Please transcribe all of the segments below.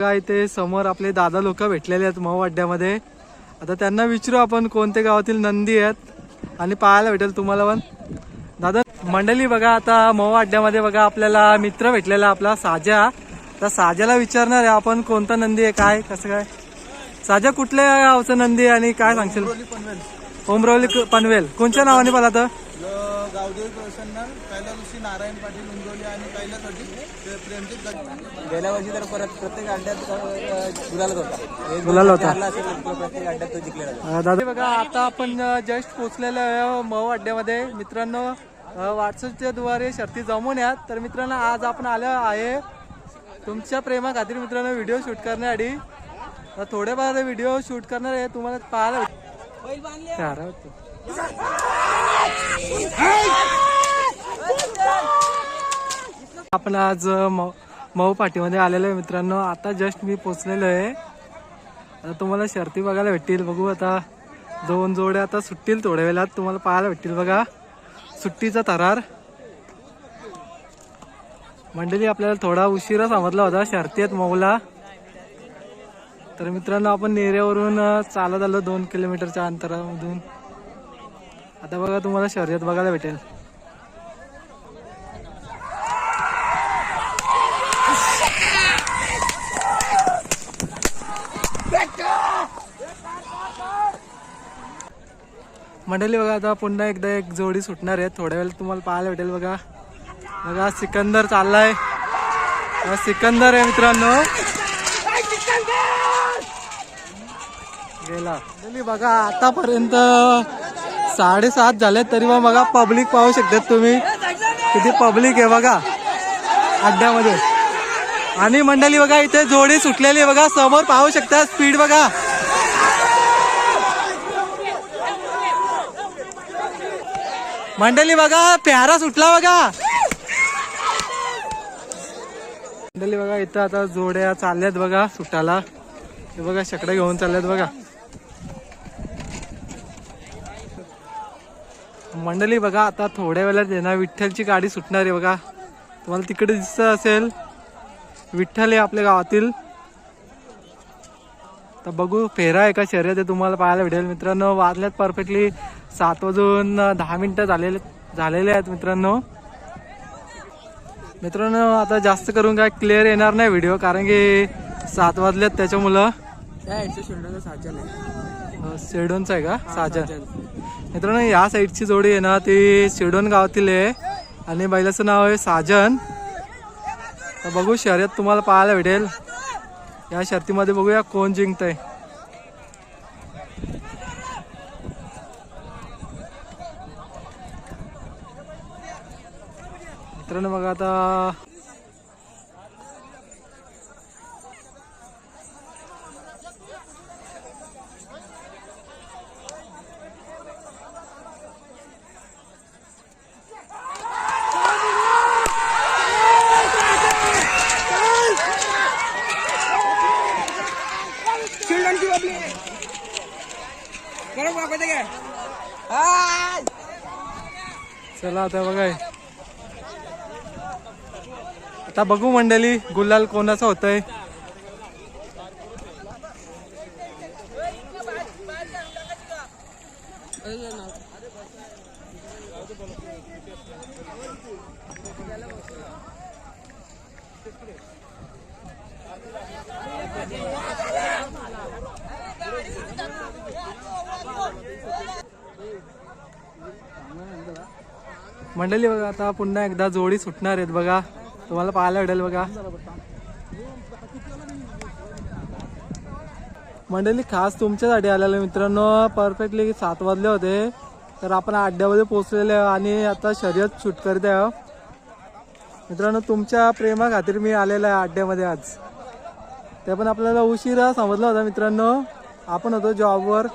बघा इथे समोर आपले दादा लोक भेटलेले आहेत मऊ अड्ड्यामध्ये आता त्यांना विचारू आपण कोणत्या गावातील नंदी आहेत आणि पाहायला भेटेल तुम्हाला पण. दादा मंडळी बघा आता मऊ अड्ड्यामध्ये बघा आपल्याला मित्र भेटलेला आपला साजा. तर साजाला विचारणार आहे आपण कोणता नंदी आहे काय कसं काय? साजा कुठल्या गावचं नंदी आहे आणि काय सांगशील? ओमरावली क- पनवेल. कोणत्या नावाने पाला तर गावदेव प्रसन्न पहिल्या दिवशी नारायण पाटील उंजवली आणि पहिल्यासाठी ते. गेल्या वर्षी तर परत प्रत्येक अड्ड्यात अ, गुलालच होता. गुलाल होता. प्रत्येक अड्ड्यात तो जिंकलेला दादा बघा आता आपण जस्ट पोहोचलेलो आहे मऊ अड्ड्यामध्ये. मित्रांनो व्हॉट्सअपच्या द्वारे शर्ती जमून यात तर मित्रांनो आज आपण आलो आहे तुमच्या प्रेमा खातीर मित्रांनो व्हिडिओ शूट करण्यासाठी तर थोडेफार व्हिडिओ शूट करणार आहे तुम्हाला पाहायला भेट- चारा होतो. आपण आज मऊ पाठीमध्ये आलेलो आहे मित्रांनो. आता जस्ट मी पोचलेलो आहे. आता तुम्हाला शर्ती बघायला भेटतील. बघू आता दोन जोड्या आता सुटतील थोड्या वेळात. तुम्हाला पाहायला भेटतील बघा. सुट्टीचा थरार मंडळी आपल्याला थोडा उशिरा समजला होता. शर्ती आहेत मऊला. तर मित्रांनो आपण नेऱ्यावरून चालत आलो दोन किलोमीटरच्या अंतरामधून. आता बघा तुम्हाला शर्यत बघायला भेटेल. मंडळी बघा आता पुन्हा एकदा एक जोडी सुटणार आहे. थोड्या वेळ तुम्हाला पाहायला भेटेल बघा. बघा सिकंदर चाललाय. सिकंदर आहे मित्रांनो. गेला. बघा आतापर्यंत साडेसात झाले तरी मग बघा पब्लिक पाहू शकतात तुम्ही. किती पब्लिक आहे बघा. अड्ड्यामध्ये. आणि मंडळी बघा इथे जोडी सुटलेली आहे बघा. समोर पाहू शकता स्पीड बघा. मंडळी बघा प्यारा सुटला बघा. मंडळी बघा इथं आता जोड्या चालल्यात बघा सुटाला हे बघा शकडे घेऊन चालल्यात बघा. मंडळी बघा आता थोड्या वेळात येणार. विठ्ठलची गाडी सुटणार आहे बघा. तुम्हाला तिकडे दिसत असेल. विठ्ठल आहे आपल्या गावातील. तर बघू फेरा आहे का शर्यत आहे तुम्हाला पाहायला भेटेल. मित्रांनो वाजल्यात परफेक्टली सात वाजून दहा मिनिटं झालेले झालेले आहेत मित्रांनो. मित्रांनो आता जास्त करून काय क्लिअर येणार नाही व्हिडिओ कारण की सात वाजल्यात त्याच्यामुळं. सिडोनचा आहे? का? साजन. मित्रांनो या साईडची जोडी आहे ना ती सिडोन गावातील आहे. आणि बैलाचं नाव आहे साजन. तर बघू शर्यत तुम्हाला पाहायला भेटेल. या शर्तीमध्ये बघूया कोण जिंकतंय. मित्रांनो बघा आता चला आता बघा आता बघू मंडळी गुलाल कोणाचा होतंय? मंडळी बघा आता पुन्हा एकदा जोडी सुटणार आहेत बघा. तुम्हाला पाहायला भेटेल बघा. मंडळी खास तुमच्यासाठी आलेलं मित्रांनो. परफेक्टली सात वाजले होते. तर आपण अड्ड्यामध्ये पोहोचलेले आहे आणि आता शर्यत शूट करत आहे. मित्रांनो तुमच्या प्रेमा खातीर मी आलेलो आहे अड्ड्यामध्ये आज. ते पण आपल्याला उशिरा समजला होता मित्रांनो. आपण होतो जॉबवर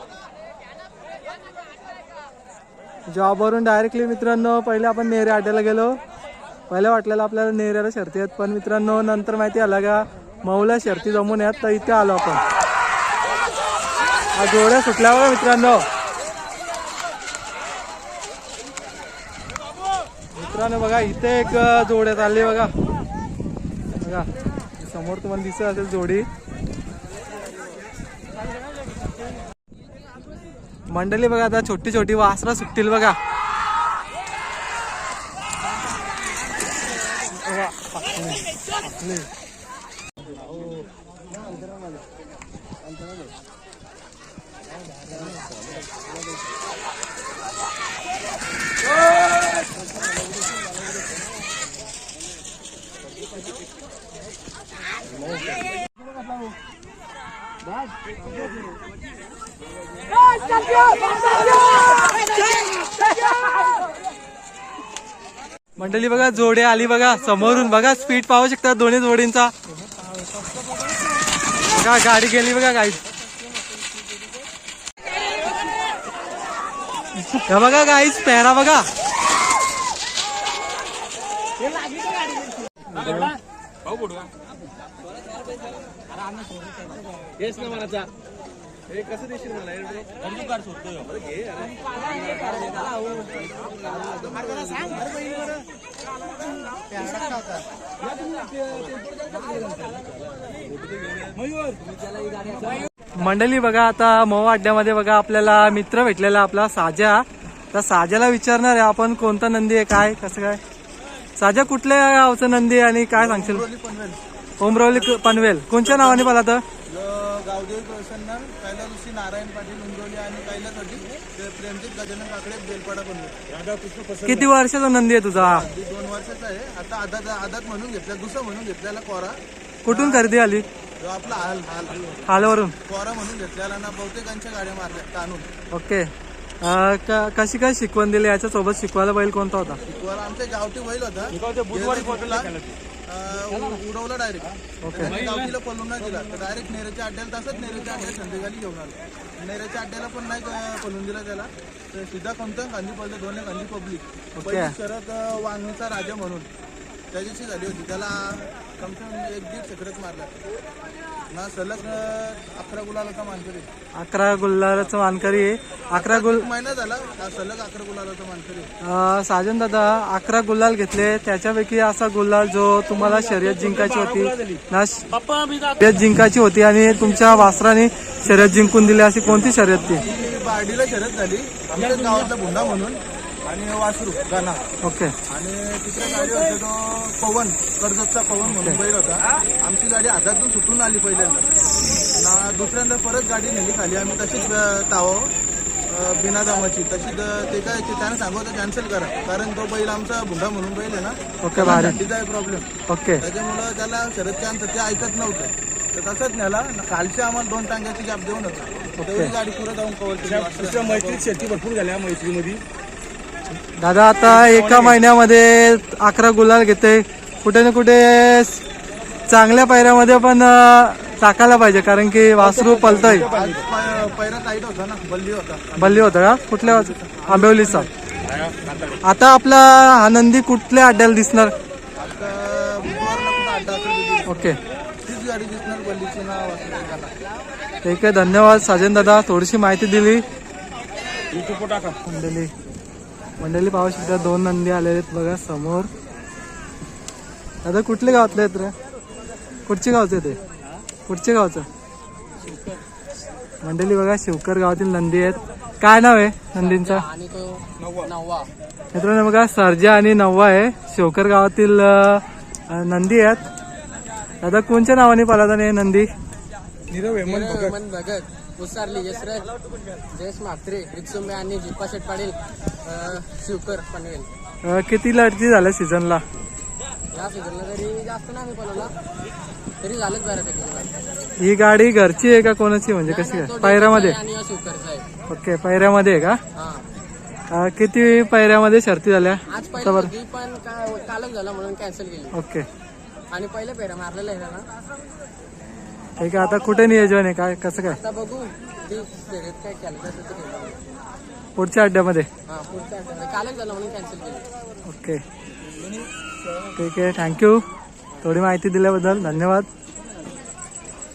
जॉबवरून डायरेक्टली मित्रांनो पहिले आपण नेरे अड्ड्याला गेलो. पहिले वाटलेलं आपल्याला नेऱ्याला शर्ती आहेत पण मित्रांनो नंतर माहिती आलं का मऊला शर्ती जमून येत तर इथे आलो आपण. हा जोड्या सुटल्या बघा मित्रांनो. मित्रांनो बघा इथे एक जोड्या चालली बघा. बघा समोर तुम्हाला दिसत असेल जोडी. मंडळी बघा आता छोटी छोटी वासरा सुटतील बघा. मंडळी बघा जोडे आली बघा समोरून बघा स्पीड पाहू शकता दोन्ही जोडींचा. बघा गाडी गेली बघा गाडी हे बघा गाईच पेहरा बघा. मंडळी बघा आता मऊ अड्ड्यामध्ये बघा आपल्याला मित्र भेटलेला आपला साजा. तर साजाला विचारणार आहे आपण कोणता नंदी आहे काय कसं काय? साजा कुठल्या गावचं नंदी आहे आणि काय सांगशील? ओमरावली पनवेल. कोणत्या नावाने पाला तर? गावदेवी प्रसन्न. नारायण पाटील उंजोली आणि कैलासवाडी ते प्रेमजित गजानन काकडे बेलपाडा बनले. किती वर्षाचा नंदी आहे तुझा? अगदी दोन वर्षाचा आहे. आता आदात आदात म्हणून घेतला दुसरा म्हणून घेतलेला कोरा. कुठून खरेदी आली? जो आपला हाल हाल. हालवरून? कोरा म्हणून घेतलेला ना बहुतेकांच्या गाड्या मारल्या ताणून. ओके. अं, क- कशी काय शिकवण दिली? याच्या सोबत शिकवायला बैल कोणता होता? कोरा आमच्या गावठी बैल होता. बुधवारी उडवला डायरेक्ट गावठीला पळून नाही दिला. तर डायरेक्ट नेरेच्या अड्ड्याला तसंच नेरेच्या अड्ड्याला संध्याकाळी घेऊन आलो. नेरेच्या अड्ड्याला पण नाही अं, पळून दिला त्याला. तर सीधा कोणतं? गांधी पडलं दोन्ही गांधी पब्लिक. शरद अं, वांगणीचा राजा म्हणून. त्याच्याशी झाली होती. त्याला कमसे कम एक दीड चक्रच मारला. ना सलग अकरा गुलाल होता मानकरी. अकरा गुल्हाराचं मानकरी. आहे अकरा गुल महिना झाला हा सलग अकरा गुलाल होता मानकरी. अं, साजन दादा अकरा गुल्हाल घेतले. त्याच्यापैकी असा गुल्हाल जो तुम्हाला शर्यत जिंकायची होती ना शर्यत जिंकायची होती आणि तुमच्या वासराने शर्यत जिंकून दिली अशी कोणती शर्यत ती? ती बार्डीला शरद झाली. आमच्या गावातला भुंडा म्हणून. आणि वासरू गाणा. ओके. आणि तिसऱ्या गाडी होता तो पवन कर्जतचा पवन म्हणून बैल होता. आमची गाडी हातातून सुटून आली पहिल्यांदा. ना दुसऱ्यांदा परत गाडी नेली खाली. आम्ही तशीच ताव बिना दामाची तशीच अं, ते काय ते त्यानं सांगत कॅन्सल करा. कारण तो बैल आमचा भुंडा म्हणून बैल आहे ना. ओके भारी. तिचा आहे प्रॉब्लेम ओके. त्याच्यामुळं त्याला शरद चान्स ते ऐकत नव्हतं. तर तसंच न्याला कालचे आम्हाला दोन टांग्याची गॅप देऊन होता. तेवढी गाडी पुढे जाऊन कव्हर केली. मैत्रीत शेती भरपूर झाल्या मैत्रीमध्ये. दादा आता एका महिन्यामध्ये अकरा गुलाल घेते. कुठे ना कुठे चांगल्या पायऱ्यामध्ये पण टाकायला पाहिजे कारण की वासरू पलतय. बल्ली होता बल्ली होता का? कुठल्या आंबेवलीचा? आता आपला हा नंदी कुठल्या अड्ड्याला दिसणार? ओके. ठीक आहे धन्यवाद साजन दादा थोडीशी माहिती दिली. मंडळी मंडळी पाहू शकता दोन नंदी आलेले आहेत बघा समोर. दादा कुठले गावातले आहेत रे? कुठचे गावचे ते? कुठचे गावचं? मंडळी बघा शिवकर गावातील नंदी आहेत. काय नाव आहे नंदींचा? आणि तो नववा मित्रांनो बघा सर्जा आणि नववा आहे. शिवकर गावातील नंदी आहेत. दादा कोणत्या नावाने पाला हे नंदी? हेमंत भगत. उसारली यशरथ जयेश म्हात्रे रिक्सुंबे आणि जिप्पा शेट पाटील अं, शिवकर पनवेल. अं, किती लढती झाल्या सीझनला? या सीझनला तरी जास्त नाही पळवला तरी झालंच बऱ्यापैकी. ही गाडी घरची आहे का कोणाची? म्हणजे कशी पायऱ्यामध्ये? आहे आणि हा शिवकरचा आहे. ओके पायऱ्यामध्ये आहे का? हा. अं, किती पायऱ्यामध्ये शर्ती झाल्या? आज पहिली होती पण का- कालच झाला म्हणून कॅन्सल केली. ओके. आणि पहिले पेरा मारलेला आहे ना ठीक आहे आता कुठे नियोजन आहे? काय कसं काय? आता बघू. ती शर्यत काय केलं तर ते ठेवलं. पुढच्या अड्ड्यामध्ये हा पुढच्या आठवड्यात. कालच झालं म्हणून कॅन्सल केली. ओके. ठीक आहे थँक्यू थोडी माहिती दिल्याबद्दल धन्यवाद.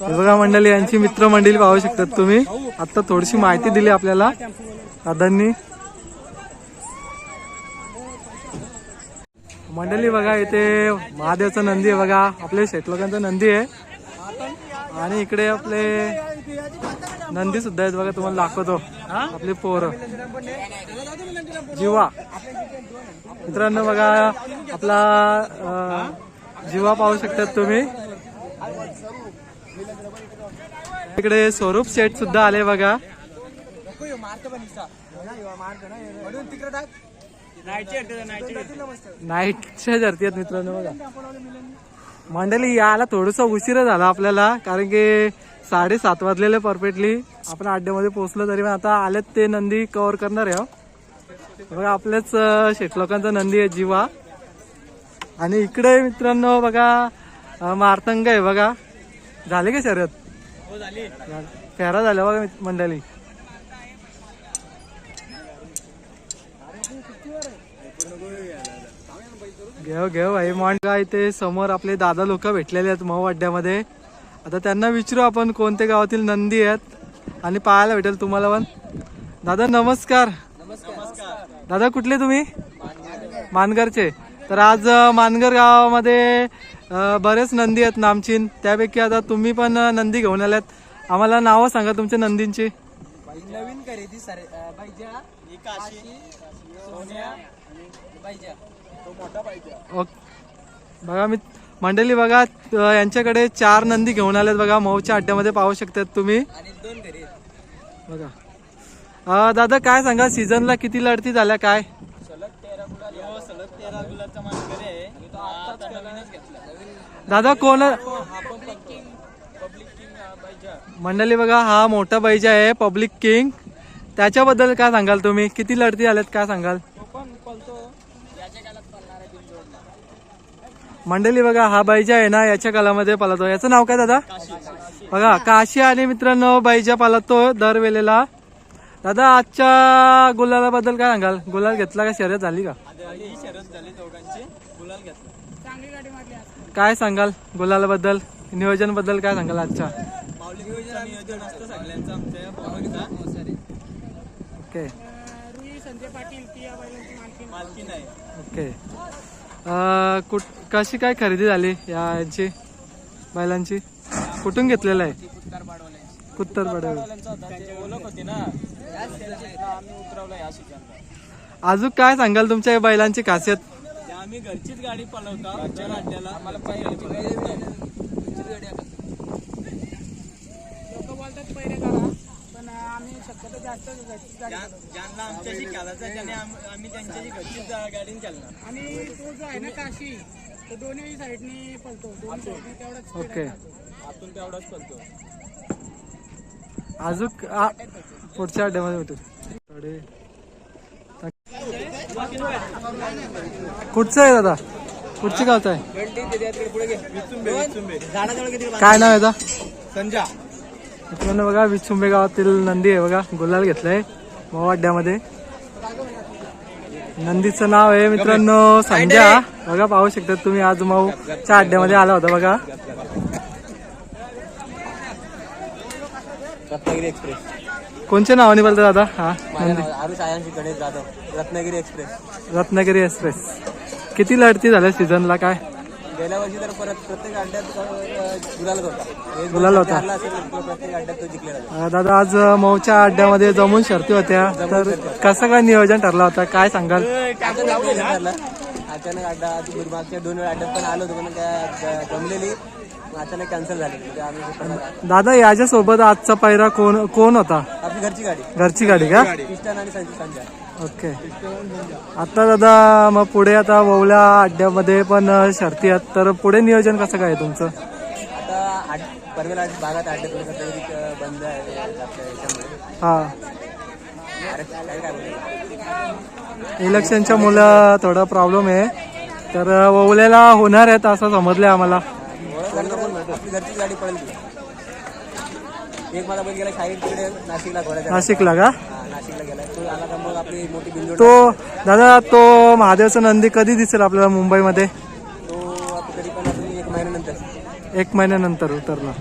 हे बघा मंडळी यांची मित्र मंडळी पाहू शकतात तुम्ही. आता थोडीशी माहिती दिली आपल्याला दादांनी. मंडळी बघा इथे महादेवचा नंदी आहे बघा. आपले शेटलोकांचा नंदी आहे. आणि इकडे आपले नंदी सुद्धा आहेत बघा तुम्हाला दाखवतो. आपली पोरं. जीवा. मित्रांनो बघा आपला जीवा पाहू शकतात तुम्ही. इकडे स्वरूप शेठ सुद्धा आले बघा. नाईटच्या जर्ती आहेत. मित्रांनो बघा. मंडळी यायला थोडस उशीर झाला आपल्याला कारण की साडेसात वाजलेले परफेक्टली. आपण अड्ड्यामध्ये पोहोचलो तरी पण आता आलेत ते नंदी कव्हर करणार आहे हो. बघा आपल्याच शेटलोकांचा नंदी आहे जीवा. आणि इकडे मित्रांनो बघा मारतंग आहे बघा. झाले का शर्यत? फेरा झाला बघा मंडळी. घेव घेऊ भाई मांड काय ते. समोर आपले दादा लोक भेटलेले आहेत मऊ अड्ड्यामध्ये. आता त्यांना विचारू आपण कोणत्या गावातील नंदी आहेत आणि पाहायला भेटेल तुम्हाला पण. दादा नमस्कार. दादा कुठले तुम्ही? मानगरचे. तर आज मानगर गावामध्ये बरेच नंदी आहेत नामचीन. त्यापैकी आता तुम्ही पण नंदी घेऊन आल्यात. आम्हाला नावं सांगा तुमच्या नंदींची. नवीन खरेदी सर बाईजा काशी. सोन्या बाईजा. ओक- बघा मी मंडळी बघा यांच्याकडे चार नंदी घेऊन आलेत बघा. मऊच्या अड्ड्यामध्ये पाहू शकतात तुम्ही. आणि दोन घरी बघा. अं, दादा काय सांगा? सीझनला किती लढती झाल्या? काय? सलग तेरा गुलाल सलग तेरा गुलालचा मानकरी आहे. तो आताच नवीनच घेतला. दादा कोण हा पब्लिक किंग पब्लिक किंग बाईजा मंडळी बघा हा मोठा बैजा आहे पब्लिक किंग. त्याच्याबद्दल काय सांगाल तुम्ही? किती लढती आल्यात काय सांगाल? मंडळी बघा हा बैजा आहे ना याच्या कालामध्ये पालतो याचं नाव काय दादा? बघा काशी आणि मित्रांनो बैजा पालतो दर वेळेला दादा आजच्या गुलालाबद्दल काय सांगाल? गुलाल घेतला का? शर्यत झाली का? ही झाली काय सांगाल? गुलालाबद्दल नियोजनबद्दल काय सांगाल आजच्या? नियोजन असतं सगळ्यांचं आमच्या या भावांचा ओके रुई संजय पाटील ती या बैलांची मालकी मालकी नाही ओके अं, कुठ कशी काय खरेदी झाली या यांची बैलांची? कुठून घेतलेलं आहे? कुत्तर अजून काय सांगाल तुमच्या बैलांची खासियत? आम्ही घरचीच गाडी पळवतो दर अड्ड्याला आम्हाला पहिली लोक बोलतात पहिले करा पण आम्ही शक्यतो जास्त घरचीच गाडी ज्यांना आमच्याशी खेळायचं त्याने आम- आम्ही त्यांच्याशी घरचीच गाडीने चालणार. आणि तो जो आहे ना काशी तो दोन्ही साईडनी पळतो. दोन्ही साईडनी तेवढाच ओके. आतून तेवढाच पळतो. अजून आ- पुढच्या अड्ड्यामध्ये भेटू थोडे कुठचं आहे दादा? कुठच्या गावचं आहे? काय नाव आहे दादा? संजा. मित्रांनो बघा विचुंबे गावातील नंदी आहे बघा गुलाल घेतलाय मोवाड्यामध्ये नंदीचं नाव आहे मित्रांनो संध्या. बघा पाहू शकतात तुम्ही आज माऊच्या अड्ड्यामध्ये आला होता बघा. रत्नागिरी एक्सप्रेस. कोणत्या नावाने बोलतो दादा? हा रत्नागिरी एक्सप्रेस. रत्नागिरी एक्सप्रेस. किती लढती झाल्या सीझनला काय? गेल्या वर्षी तर परत प्रत्येक अड्ड्यात अं, गुलालच होता. गुलाल होता. हारला असेल तर प्रत्येक अड्ड्यात तो जिंकलेला. अं, दादा आज मऊच्या अड्ड्यामध्ये जमून शर्ती होत्या. तर कसं काय नियोजन ठरला होता? काय सांगाल? आता. अचानक अड्डा आधी गुरुमागच्या दोन वेळा अड्ड्यात पण आलो होतो पण काय जमलेली. मग अचानक कॅन्सल झाली. म्हणजे आम्ही दादा याच्यासोबत आजचा पायरा कोण कोण होता? आपली घरची गाडी. घरची गाडी का? पिस्टन आणि संजय संजय. ओके. आता दादा मग पुढे आता ववल्या अड्ड्यामध्ये पण शर्ती आहेत. तर पुढे नियोजन कसं काय आहे तुमचं? आता परवेला भागात अड्डे बंद आहे हा? इलेक्शनच्या मुलं थोडा प्रॉब्लेम आहे. तर ववल्याला होणार आहेत असं समजलंय आम्हाला ओळख झाली तर म्हणतो. आपली घरचीच गाडी पडेल ती. एक बैल गेला शाहीर तिकडे नाशिकला घोड्याच्या नाशिकला का? हा, नाशिकला गेला. तो आला का मग आपली मोठी बिंदू तो दादा तो महादेवचा नंदी कधी दिसेल आपल्याला मुंबईमध्ये? तो आता तरी पण अजून एक महिन्यानंतर. एक महिन्यानंतर उतरला.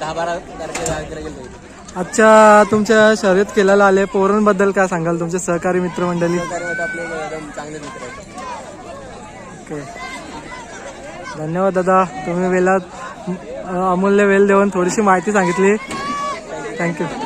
दहा बारा तारखेला तारखेला गेलो होतो. आजच्या तुमच्या शर्यत केलेला आले. पोरांबद्दल काय सांगाल तुमचे सहकारी मित्रमंडळी सहकार्य होतं आपले एकदम चांगले मित्र आहेत. ओके. धन्यवाद दादा. तुम्ही वेळात अ, अमूल्य वेळ देऊन थोडीशी माहिती सांगितली. थँक्यू